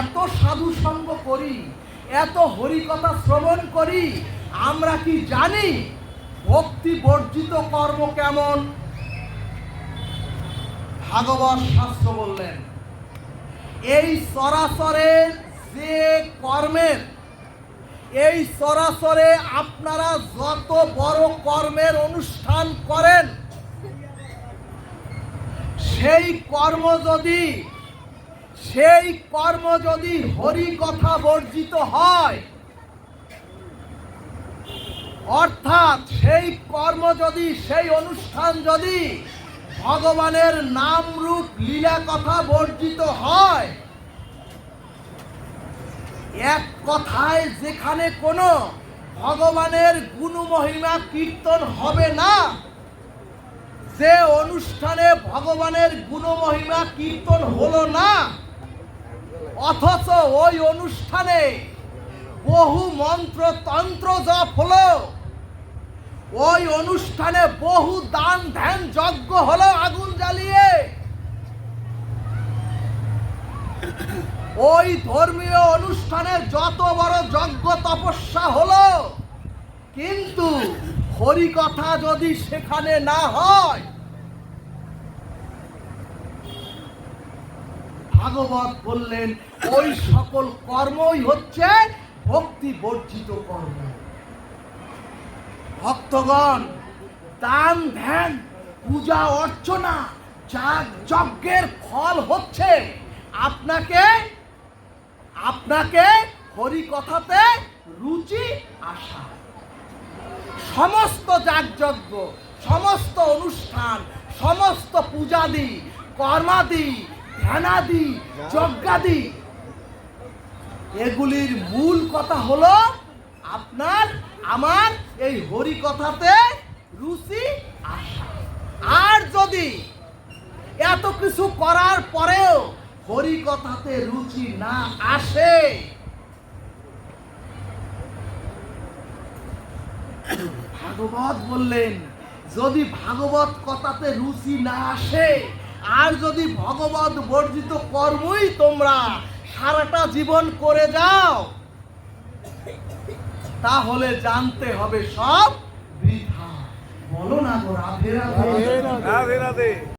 এত সাধু সঙ্গ করি, এত হরিকথা শ্রবণ করি, আমরা কি জানি ভক্তি বর্জিত কর্ম কেমন? ভাগবত শাস্ত্র বললেন, এই সরাসরে যে কর্মের, এই সরাসরে আপনারা যত বড় কর্মের অনুষ্ঠান করেন, সেই কর্ম যদি সেই কর্ম যদি হরি কথা বর্জিত হয়, অর্থাৎ সেই কর্ম যদি, সেই অনুষ্ঠান যদি ভগবানের নাম রূপ লীলা কথা বর্জিত হয়, এক কথায় যেখানে কোনো ভগবানের গুণমহিমা কীর্তন হবে না, যে অনুষ্ঠানে ভগবানের গুণমহিমা কীর্তন হলো না অথচ ওই অনুষ্ঠানে বহু মন্ত্র তন্ত্র জপ হলো। ওই অনুষ্ঠানে বহু দান ধ্যান যজ্ঞ হলো আগুন জ্বালিয়ে। ওই ধর্মীয় অনুষ্ঠানে যত বড় যজ্ঞ তপস্যা হলো, কিন্তু হরি কথা যদি সেখানে না হয় ভাগবত বললেন, ওই সকল কর্মই হচ্ছে ভক্তি বর্জিত কর্ম। ভক্তগণ, দান, ধ্যান, পূজা, অর্চনা যাগ যজ্ঞের ফল হচ্ছে, আপনাকে আপনাকে হরি কথাতে রুচি আসা সমস্ত যাগযজ্ঞ, সমস্ত অনুষ্ঠান, সমস্ত পূজাদি, কর্মাদি ধ্যানাদি যজ্ঞাদি এগুলির মূল কথা হলো আপনার, আমার এই হরি কথাতে রুচি আসা। আর যদি এত কিছু করার পরেও হরি কথাতে রুচি না আসে, ভাগবত বললেন, যদি ভাগবত কথাতে রুচি না আসে আর যদি ভগবত বর্জিত কর্মই তোমরা সারাটা জীবন করে যাও, তাহলে জানতে হবে সব বলো না রাধে রাধে।